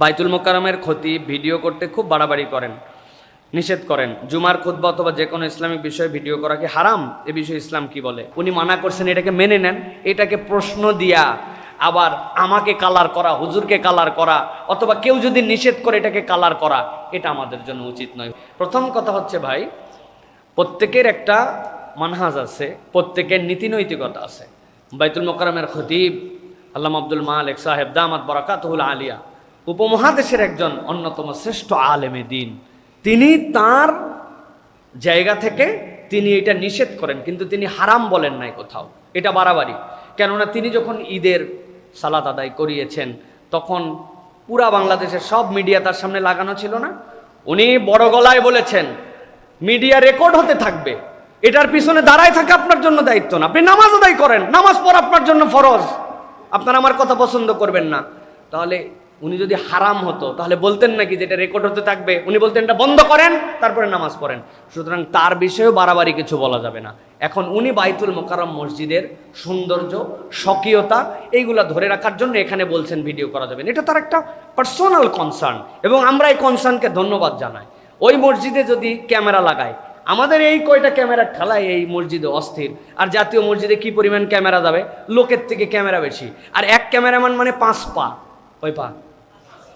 বাইতুল মোকারমের ক্ষতি ভিডিও করতে খুব বাড়াবাড়ি করেন, নিষেধ করেন। জুমার খুদ্া অথবা যে কোনো ইসলামিক বিষয়ে ভিডিও করা কি হারাম? এ বিষয়ে ইসলাম কি বলে? উনি মানা করছেন এটাকে মেনে নেন, এটাকে প্রশ্ন দিয়া আবার আমাকে কালার করা, হুজুরকে কালার করা, অথবা কেউ যদি নিষেধ করে এটাকে কালার করা, এটা আমাদের জন্য উচিত নয়। প্রথম কথা হচ্ছে ভাই, প্রত্যেকের একটা মানহাজ আছে, প্রত্যেকের নীতি নৈতিকতা আছে। বাইতুল মোকারমের খতিব আল্লাহ আব্দুল মালিক সাহেব, দামাত বরাকাতুল আলিয়া উপমহাদেশের একজন অন্যতম শ্রেষ্ঠ আলেমে দিন। তিনি তার জায়গা থেকে তিনি এটা নিষেধ করেন, কিন্তু তিনি হারাম বলেন নাই কোথাও। এটা বাড়াবাড়ি। কেননা তিনি যখন ঈদের সালাত আদায় করিয়েছেন, তখন পুরা বাংলাদেশের সব মিডিয়া তার সামনে লাগানো ছিল না। উনি বড় গলায় বলেছেন, মিডিয়া রেকর্ড হতে থাকবে। এটার পিছনে দাঁড়ায় থাকা আপনার জন্য দায়িত্ব না। আপনি নামাজ আদায় করেন, নামাজ পড়া আপনার জন্য ফরজ। আপনার আমার কথা পছন্দ করবেন না। তাহলে উনি যদি হারাম হতো, তাহলে বলতেন নাকি যে এটা রেকর্ড হতে থাকবে? উনি বলতেন, এটা বন্ধ করেন, তারপরে নামাজ পড়েন। সুতরাং তার বিষয়েও বাড়াবাড়ি কিছু বলা যাবে না। এখন উনি বাইতুল মোকারম মসজিদের সৌন্দর্য, স্বকীয়তা, এইগুলা ধরে রাখার জন্য এখানে বলছেন ভিডিও করা যাবে না। এটা তার একটা পার্সোনাল কনসার্ন এবং আমরা এই কনসার্নকে ধন্যবাদ জানাই। ওই মসজিদে যদি ক্যামেরা লাগায়, আমাদের এই কয়টা ক্যামেরা ঠেলায় এই মসজিদে অস্থির। আর জাতীয় মসজিদে কি পরিমাণ ক্যামেরা যাবে? লোকের থেকে ক্যামেরা বেশি। আর এক ক্যামেরাম্যান মানে পাঁচ পা। ওই পা।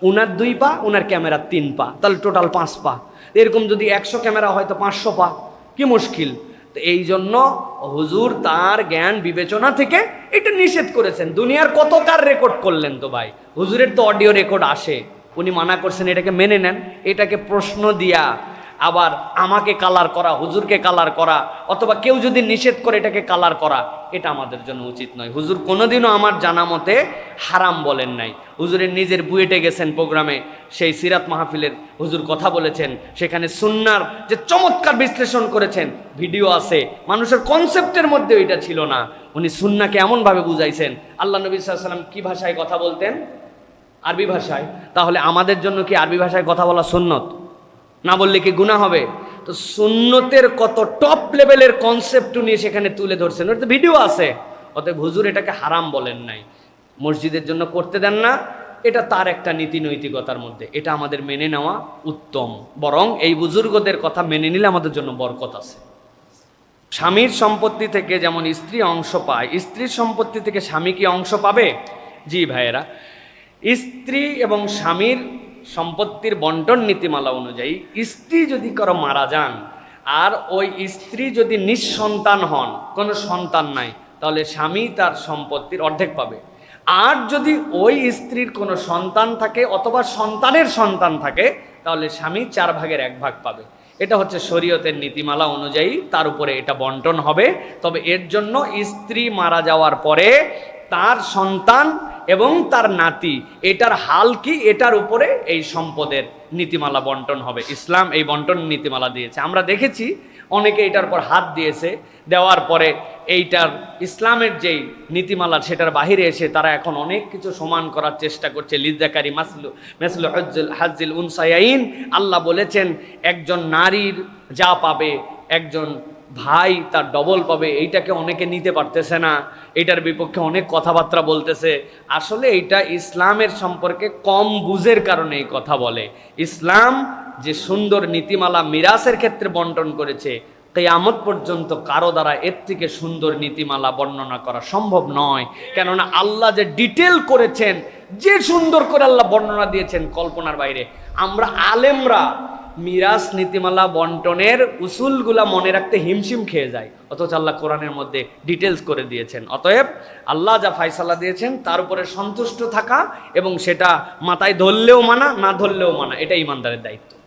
উনার দুই পা ওনার ক্যামেরার তিন পা, তাহলে টোটাল পাঁচ পা। এরকম যদি একশো ক্যামেরা হয় তো পাঁচশো পা। কি মুশকিল। তো এই জন্য হুজুর তার জ্ঞান বিবেচনা থেকে এটা নিষেধ করেছেন। দুনিয়ার কত কার রেকর্ড করলেন তো ভাই? হুজুরের তো অডিও রেকর্ড আসে। উনি মানা করছেন এটাকে মেনে নেন, এটাকে প্রশ্ন দিয়া আবার আমাকে কালার করা, হুজুরকে কালার করা, অথবা কেউ যদি নিষেধ করে এটাকে কালার করা, এটা আমাদের জন্য উচিত নয়। হুজুর কোনোদিনও আমার জানা মতে হারাম বলেন নাই। হুজুরের নিজের বুয়েটে গেছেন প্রোগ্রামে, সেই সিরাত মাহফিলের হুজুর কথা বলেছেন, সেখানে সুন্নার যে চমৎকার বিশ্লেষণ করেছেন, ভিডিও আছে। মানুষের কনসেপ্টের মধ্যে এটা ছিল না। উনি সুন্নাকে এমনভাবে বুঝাইছেন, আল্লাহ নবী সাল্লাম কি ভাষায় কথা বলতেন? আরবি ভাষায়। তাহলে আমাদের জন্য কি আরবি ভাষায় কথা বলা সুন্নত? না বললে কি গুণা হবে? তো সুন্নতের কত টপ লেভেলের কনসেপ্ট নিয়ে সেখানে তুলে ধরছেন। ওর তো ভিডিও আছে। অতএব হুজুর এটাকে হারাম বলেন নাই। মসজিদের জন্য করতে দেন না। এটা তার একটা নীতি নৈতিকতার মধ্যে। এটা আমাদের মেনে নেওয়া উত্তম। বরং এই বুজুর্গদের কথা মেনে নিলে আমাদের জন্য বরকত আছে। স্বামীর সম্পত্তি থেকে যেমন স্ত্রী অংশ পায়, স্ত্রীর সম্পত্তি থেকে স্বামী কি অংশ পাবে? জি ভাইয়েরা, স্ত্রী এবং স্বামীর সম্পত্তির বন্টন নীতিমালা অনুযায়ী স্ত্রী যদি কারও মারা যান আর ওই স্ত্রী যদি নিঃসন্তান হন, কোনো সন্তান নাই, তাহলে স্বামী তার সম্পত্তির অর্ধেক পাবে। আর যদি ওই স্ত্রীর কোনো সন্তান থাকে অথবা সন্তানের সন্তান থাকে, তাহলে স্বামী চার ভাগের এক ভাগ পাবে। এটা হচ্ছে শরীয়তের নীতিমালা অনুযায়ী তার উপরে এটা বন্টন হবে। তবে এর জন্য স্ত্রী মারা যাওয়ার পরে তার সন্তান এবং তার নাতি। এটার হাল কি? এটার উপরে এই সম্পদের নীতিমালা বন্টন হবে। ইসলাম এই বন্টন নীতিমালা দিয়েছে। আমরা দেখেছি, অনেকে এটার পর হাত দিয়েছে। দেওয়ার পরে এইটার, ইসলামের যেই নীতিমালা, সেটার বাহিরে এসে তারা এখন অনেক কিছু সমান করার চেষ্টা করছে। লিদ্দাকারী মাসলু, মেসলু হজ্জুল হাজিল উনসায়াইন আল্লাহ বলেছেন, একজন নারীর যা পাবে, একজন ভাই তার ডবল পাবে, এইটাকে অনেকে নিতে পারতেছে না, এটার বিপক্ষে অনেক কথাবার্তা বলতেছে। আসলে এইটা ইসলামের সম্পর্কে কম বুঝের কারণে এই কথা বলে। ইসলাম যে সুন্দর নীতিমালা মিরাসের ক্ষেত্রে বন্টন করেছে, কেয়ামত পর্যন্ত কারও দ্বারা এর থেকে সুন্দর নীতিমালা বর্ণনা করা সম্ভব নয়। কেননা আল্লাহ যে ডিটেল করেছেন, যে সুন্দর করে আল্লাহ বর্ণনা দিয়েছেন কল্পনার বাইরে, আমরা আলেমরা মিরাস নীতিমালা বন্টনের উসুলগুলা মনে রাখতে হিমশিম খেয়ে যায়। অথচ আল্লাহ কোরআনের মধ্যে ডিটেলস করে দিয়েছেন। অতএব আল্লাহ যা ফাইসালা দিয়েছেন, তার উপরে সন্তুষ্ট থাকা এবং সেটা মাথায় ধরলেও মানা, না ধরলেও মানা, এটা ইমানদারের দায়িত্ব।